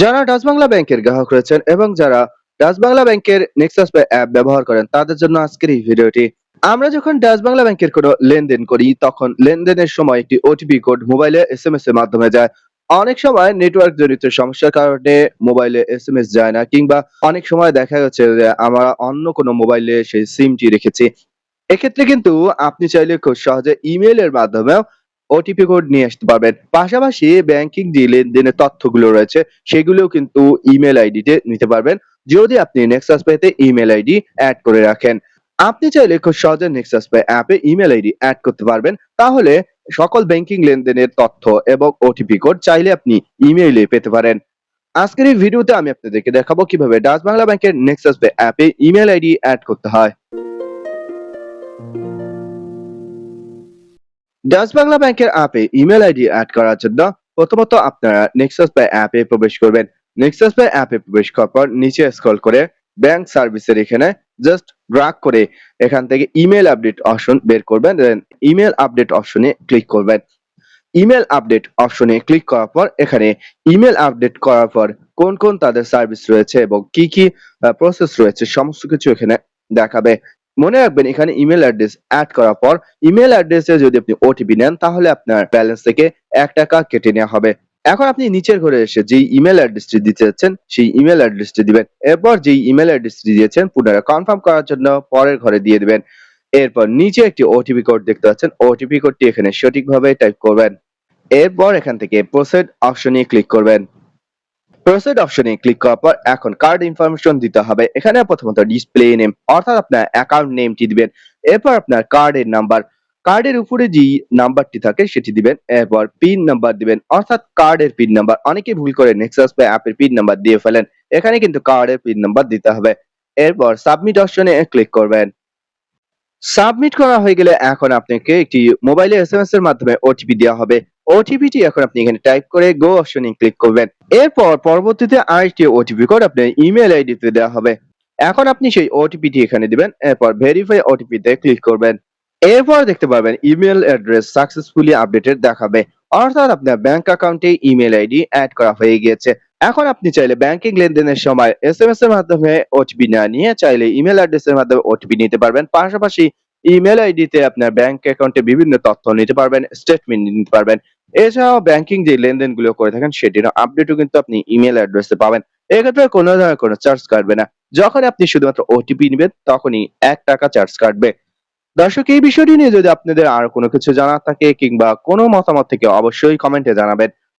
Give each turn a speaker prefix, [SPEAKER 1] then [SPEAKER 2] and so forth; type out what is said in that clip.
[SPEAKER 1] যারা ডাচ বাংলা ব্যাংকের গ্রাহক রয়েছেন এবং যারা ডাচ বাংলা ব্যাংকের নেক্সাস পে অ্যাপ ব্যবহার করেন, তাদের জন্য আজকের এই ভিডিওটি। আমরা যখন ডাচ বাংলা ব্যাংকের কোনো লেনদেন করি, তখন লেনদেনের সময় একটি ওটিপি কোড মোবাইলে এসএমএস এর মাধ্যমে যায়। অনেক সময় নেটওয়ার্ক জনিত সমস্যার কারণে মোবাইলে এসএমএস যায় না, কিংবা অনেক সময় দেখা যাচ্ছে যে আমরা অন্য কোনো মোবাইলে সেই সিমটি রেখেছি। এক্ষেত্রে কিন্তু আপনি চাইলে খুব সহজে ইমেইলের মাধ্যমেও ওটিপি কোড নিয়ে আসতে পারবেন। পাশাপাশি ব্যাংকিং যে লেনদেনের তথ্যগুলো রয়েছে, সেগুলোও কিন্তু ইমেল আইডিতে নিতে পারবেন। যদি আপনি নেক্সাস পেতে ইমেল আইডি অ্যাড করে রাখেন। আপনি চাইলে খুব সহজে নেক্সাস পে অ্যাপে ইমেল আইডি অ্যাড করতে পারবেন। তাহলে সকল ব্যাংকিং লেনদেনের তথ্য এবং ওটিপি কোড চাইলে আপনি ইমেইলে পেতে পারেন। আজকের এই ভিডিওতে আমি আপনাদেরকে দেখাবো কীভাবে ডাচ বাংলা ব্যাংকের নেক্সাস পে অ্যাপে ইমেল আইডি অ্যাড করতে হয়। ডাচ বাংলা ব্যাংকের অ্যাপে ইমেল আইডি অ্যাড করার জন্য প্রথমত আপনারা নেক্সাস পে অ্যাপে প্রবেশ করবেন। নেক্সাস পে অ্যাপে প্রবেশ করার পর নিচে স্ক্রল করে ব্যাংক সার্ভিসের এখানে জাস্ট ড্রাগ করে এখান থেকে ইমেল আপডেট অপশন বের করবেন দেন ইমেল আপডেট অপশনে ক্লিক করবেন। ইমেল আপডেট অপশনে ক্লিক করার পর এখানে ইমেল আপডেট করার পর কোন কোন তাদের সার্ভিস রয়েছে এবং কি কি প্রসেস রয়েছে, সমস্ত কিছু এখানে দেখাবে। মনে রাখবেন, এখানে ইমেল অ্যাড্রেস অ্যাড করার পর ইমেল অ্যাড্রেসে যদি আপনি ওটিপি নেন, তাহলে আপনার ব্যালেন্স থেকে এক টাকা কেটে নেওয়া হবে। এখন আপনি নিচের ঘরে এসে যে ইমেল অ্যাড্রেসটি দিতে যাচ্ছেন, সেই ইমেল অ্যাড্রেসটি দিবেন। এরপর যেই ইমেল অ্যাড্রেসটি দিয়েছেন, পুনরায় কনফার্ম করার জন্য পরের ঘরে দিয়ে দিবেন। এরপর নিচে একটি ওটিপি কোড দেখতে পাচ্ছেন। ওটিপি কোডটি এখানে সঠিকভাবে টাইপ করবেন। এরপর এখান থেকে প্রসেড অপশনে ক্লিক করবেন। প্রসেড অপশনে ক্লিক করার পর এখন কার্ড ইনফরমেশন দিতে হবে। এখানে প্রথমত ডিসপ্লে নেম অর্থাৎ আপনার অ্যাকাউন্ট নেমটি দিবেন। এরপর আপনার কার্ডের নাম্বার কার্ডের উপরে যে নাম্বারটি থাকে সেটি দিবেন। এরপর পিন নাম্বার দিবেন, অর্থাৎ কার্ডের পিন নাম্বার অনেকে ভুল করে নেক্সাস পে অ্যাপের পিন নাম্বার দিয়ে ফেলেন। এখানে কিন্তু কার্ডের পিন নাম্বার দিতে হবে। এরপর সাবমিট অপশনে ক্লিক করবেন। সাবমিট করা হয়ে গেলে এখন আপনাকে একটি মোবাইলে এসএমএস এর মাধ্যমে ওটিপি দেওয়া হবে। ওটিপিটি এখন আপনি এখানে টাইপ করে গো অপশনে ক্লিক করবেন। এরপর পরবর্তীতে আরেকটি ওটিপি কোড আপনার ইমেল আইডিতে দেওয়া হবে। এখন আপনি সেই ওটিপিটি এখানে দিবেন, এরপর ভেরিফাই ওটিপিতে ক্লিক করবেন। এরপর দেখতে পারবেন ইমেল অ্যাড্রেস সাকসেসফুলি আপডেটেড দেখাবে। অর্থাৎ আপনার ব্যাংক অ্যাকাউন্টে ইমেল আইডি অ্যাড করা হয়ে গিয়েছে। এখন আপনি চাইলে ব্যাংকিং লেনদেনের সময় এসএমএস এর মাধ্যমে ওটিপি না নিয়ে চাইলে ইমেল অ্যাড্রেসের মাধ্যমে ওটিপি নিতে পারবেন। পাশাপাশি ইমেল আইডিতে আপনার ব্যাংক অ্যাকাউন্টে বিভিন্ন তথ্য নিতে পারবেন স্টেটমেন্ট নিতে পারবেন। এছাড়াও ব্যাংকিং যে লেনদেনগুলো করে থাকেন সেটির আপডেটও কিন্তু আপনি ইমেল অ্যাড্রেসে পাবেন। এক্ষেত্রে কোনো ধরনের কোনো চার্জ কাটবে না। যখন আপনি শুধুমাত্র ওটিপি নেবেন, তখনই এক টাকা চার্জ কাটবে। দর্শক, এই বিষয়টি নিয়ে যদি আপনাদের আর কোনো কিছু জানার থাকে কিংবা কোনো মতামত থেকে অবশ্যই কমেন্টে জানাবেন।